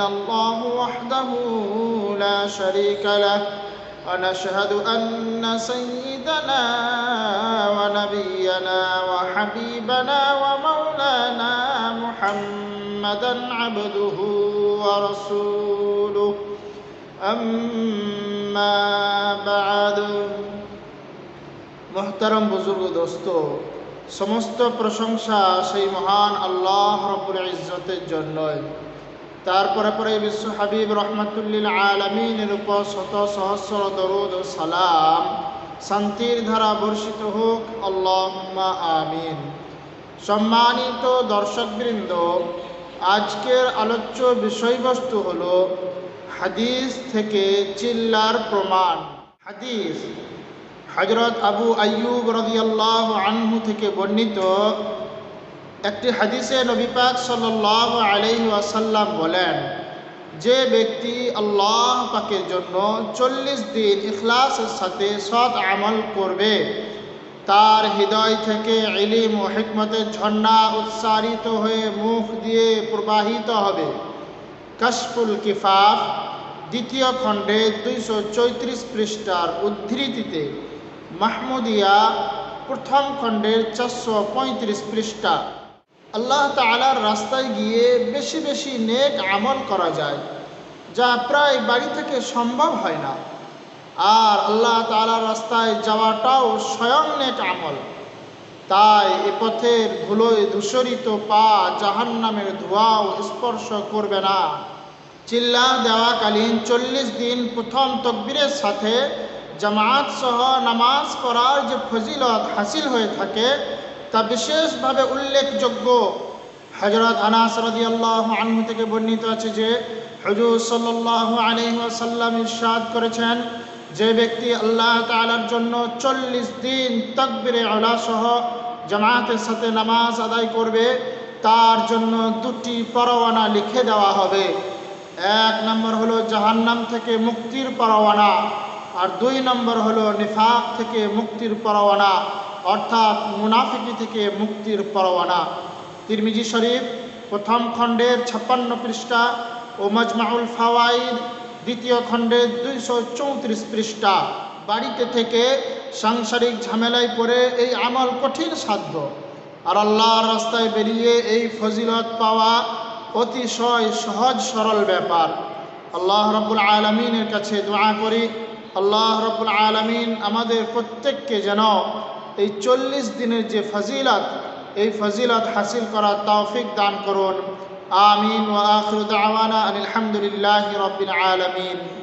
الا الله وحده لا شريك له ونشهد ان سيدنا ونبينا وحبيبنا ومولانا محمدا عبده ورسوله اما بعد মোহতারম বুজুর্গ দোস্ত সমস্ত প্রশংসা সেই মহান আল্লাহ রব্বুল ইজ্জতের জন্যই তারপরে পরে বিশ্ব হাবিব রহমতুল্লিল আলমিনের উপর শত সহস্র দরুদ সালাম শান্তির ধারা বর্ষিত হোক আল্লাহ আমিন। সম্মানিত দর্শকবৃন্দ, আজকের আলোচ্য বিষয়বস্তু হল হাদিস থেকে চিল্লার প্রমাণ। হাদিস হজরত আবু আয়ুব রদিয়াল্লাহ আনহু থেকে বর্ণিত একটি হাদিসে নবী পাক সাল্লাহ আলহি আসাল্লাম বলেন, যে ব্যক্তি আল্লাহ পাকের জন্য চল্লিশ দিন ইখলাসের সাথে সৎ আমল করবে, তার হৃদয় থেকে ইলিম ও হিকমতের ঝর্ণা উৎসারিত হয়ে মুখ দিয়ে প্রবাহিত হবে। কাশফুল কিফাফ, দ্বিতীয় খণ্ডে দুইশো চৈত্রিশ পৃষ্ঠার উদ্ধৃতিতে মাহমুদিয়া, প্রথম খণ্ডের চারশো পঁয়ত্রিশ পৃষ্ঠা। আল্লাহ তালার রাস্তায় গিয়ে বেশি বেশি নেক আমল করা যায়, যা প্রায় বাড়ি থেকে সম্ভব হয় না। আর আল্লাহ তালার রাস্তায় যাওয়াটাও স্বয়ং নেক আমল। তাই এ পথের ধুলোয় ধূসরিত পা জাহান নামের ধোঁয়াও স্পর্শ করবে না। চিল্লা দেওয়াকালীন চল্লিশ দিন প্রথম তকবীরের সাথে জামাত সহ নামাজ পড়ার যে ফজিলত হাসিল হয়ে থাকে তা বিশেষভাবে উল্লেখযোগ্য হজরত আনাস আনহু থেকে বর্ণিত আছে যে হজুর সাল্লাহ আলহিহাসাল্লাম ইরশাদ করেছেন যে ব্যক্তি আল্লাহ তালার জন্য চল্লিশ দিন তকবিরে আলা সহ জামাতের সাথে নামাজ আদায় করবে, তার জন্য দুটি পরওয়ানা লিখে দেওয়া হবে। এক নম্বর হলো জাহান্নাম থেকে মুক্তির পরওয়ানা আর দুই নম্বর হলো নিফাক থেকে মুক্তির পরওয়ানা অর্থাৎ মুনাফিকি থেকে মুক্তির পরওয়ানা তিরমিজি শরীফ, প্রথম খণ্ডের ছাপ্পান্ন পৃষ্ঠা ও মজমাউল ফাওয়াইদ, দ্বিতীয় খণ্ডের দুইশো চৌত্রিশ পৃষ্ঠা। বাড়িতে থেকে সাংসারিক ঝামেলায় পড়ে এই আমল কঠিন সাধ্য। আর আল্লাহর রাস্তায় বেরিয়ে এই ফজিলত পাওয়া অতিশয় সহজ সরল ব্যাপার। আল্লাহ রব্বুল আলমিনের কাছে দোয়া করি। আল্লাহ রব্বুল আলমিন আমাদের প্রত্যেককে যেন এই চল্লিশ দিনের যে ফজিলত, এই ফজিলত হাসিল করার তৌফিক দান করুন। আমিন ও আখরুদ আওয়ানা আলহামদুলিল্লাহ রবিল আলমিন।